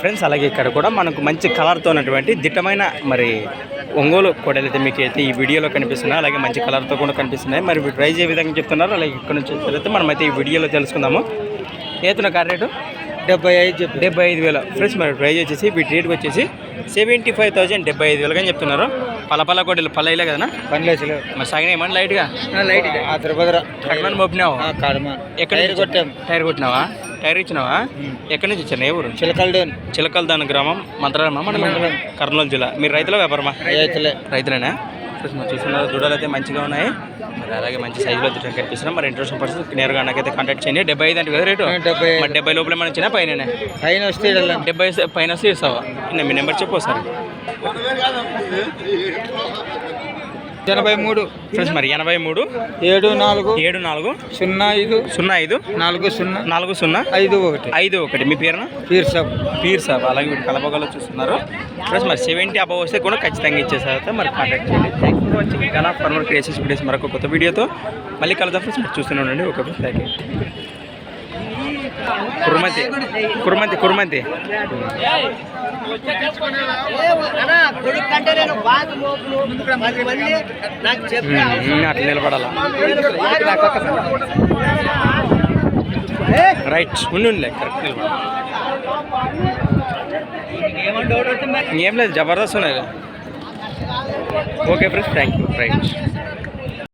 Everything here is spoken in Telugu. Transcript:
ఫ్రెండ్స్ అలాగే ఇక్కడ కూడా మనకు మంచి కలర్తో ఉన్నటువంటి దిట్టమైన మరి ఒంగోలు కూడా అయితే మీకు అయితే ఈ వీడియోలో కనిపిస్తున్నాయి. అలాగే మంచి కలర్తో కూడా కనిపిస్తున్నాయి. మరి ప్రైజ్ ఏ విధంగా చెప్తున్నారు? అలాగే ఇక్కడ నుంచి అయితే మనం అయితే ఈ వీడియోలో తెలుసుకుందాము. ఏతున్న కార్ రేటు? డెబ్బై ఐదు చెప్పి. డెబ్బై ఐదు వేలు. ఫ్రెండ్స్ మరి ప్రైజ్ వచ్చేసి వీటి రేట్ వచ్చేసి సెవెంటీ ఫైవ్ థౌసండ్ డెబ్బై ఐదు వేలుగా చెప్తున్నారు. పల పల కోడలు పల్ల ఇలా కదనా? పనిలేసలు మరి సాగిన ఏమన్నా లైట్గా? లైట్ ఆ తిరుపతి కడమని కాడమా. ఎక్కడ టైర్ కొట్టాం. టైర్ కొట్టినావా? టైర్ ఇచ్చినావా? ఎక్కడి నుంచి వచ్చాను ఏ ఊరు? చిలకల్డోన్ చిలకలదాని గ్రామం మంత్రాలమా మన మండలం. కర్నూలు జిల్లా. మీరు రైతుల వ్యాపారమా? రైతులే. రైతులేనా? మరి చూస్తున్నారు దూడలు అయితే మంచిగా ఉన్నాయి. మరి అలాగే మంచి సైజులో దుడ్డు కనిపిస్తున్నాం మరి ఇంట్రెస్ట్ పర్సన్ నేరుగా నాకైతే కాంటాక్ట్ చేయండి. డెబ్బై ఐదు అంటే కదా రేటు. మరి డెబ్బై లోపల మనం ఇచ్చినా పైన పైన వస్తే డెబ్బై పైన వస్తే ఇస్తావా? నిన్న మీ నెంబర్ చెప్పు సార్ ఎనభై మూడు. ఫ్రెండ్స్ మరి ఎనభై మూడు. ఏడు నాలుగు. ఏడు నాలుగు. సున్నా ఐదు. సున్నా ఐదు. నాలుగు సున్నా. నాలుగు సున్నా. ఐదు ఒకటి. ఐదు ఒకటి. మీ పేరున? పీర్ సాబ్. పీర్ సాబ్. అలాగే వీటి కలపగలో చూస్తున్నారు. ప్లస్ మరి సెవెంటీ అబవ్ వస్తే కూడా ఖచ్చితంగా ఇచ్చేసారు మరి కాంటాక్ట్ చేయండి. Thank you for watching Gana farmer creations videos మరొక కొత్త వీడియోతో మళ్ళీ కలుద్దాం ఫ్రెండ్స్. మీరు చూస్తూనే ఉండండి. ఒక థ్యాంక్ యూ కుర్మంతి. కుర్మంతి కుర్మంతి. అట్లా నిలబడాలా? రైట్ ఉండి ఉండిలే కరెక్ట్ నిలబడాలి ఏం లేదు జబర్దస్త్ ఉన్నాయి. Okay friends thank you right.